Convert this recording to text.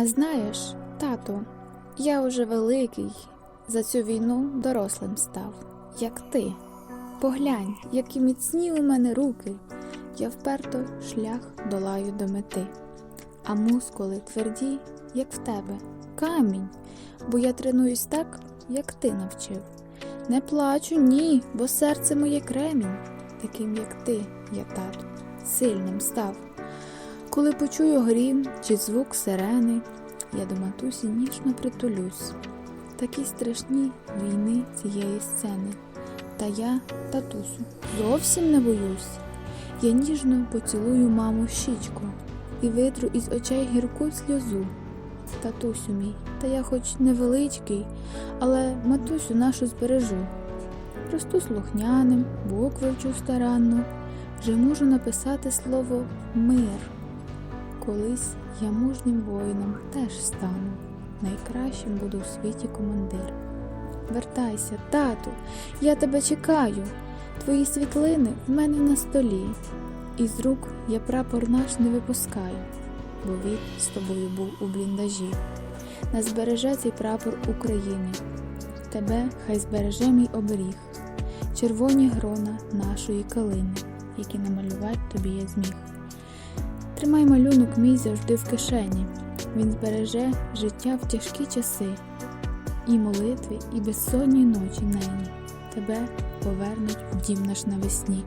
А знаєш, тату, я уже великий, за цю війну дорослим став, як ти. Поглянь, які міцні у мене руки, я вперто шлях долаю до мети, а мускули тверді, як в тебе, камінь, бо я тренуюсь так, як ти навчив. Не плачу, ні, бо серце моє кремінь, таким, як ти, я тату, сильним став. Коли почую грім чи звук сирени, я до матусі ніжно притулюсь. Такі страшні війни цієї сцени. Та я, татусю, зовсім не боюсь. Я ніжно поцілую маму щічку і витру із очей гірку сльозу. Татусю мій, та я хоч невеличкий, але матусю нашу збережу. Росту слухняним, букви вчу старанно, вже можу написати слово мир. Колись я мужнім воїном теж стану, найкращим буду в світі командир. Вертайся, тату, я тебе чекаю. Твої світлини в мене на столі. Із рук я прапор наш не випускаю, бо він з тобою був у бліндажі. Нас збереже цей прапор України. Тебе хай збереже мій оберіг, червоні грона нашої калини, які намалювати тобі я зміг. Тримай малюнок мій завжди в кишені. Він збереже життя в тяжкі часи, і молитви, і безсонні ночі нині тебе повернуть в дім наш навесні.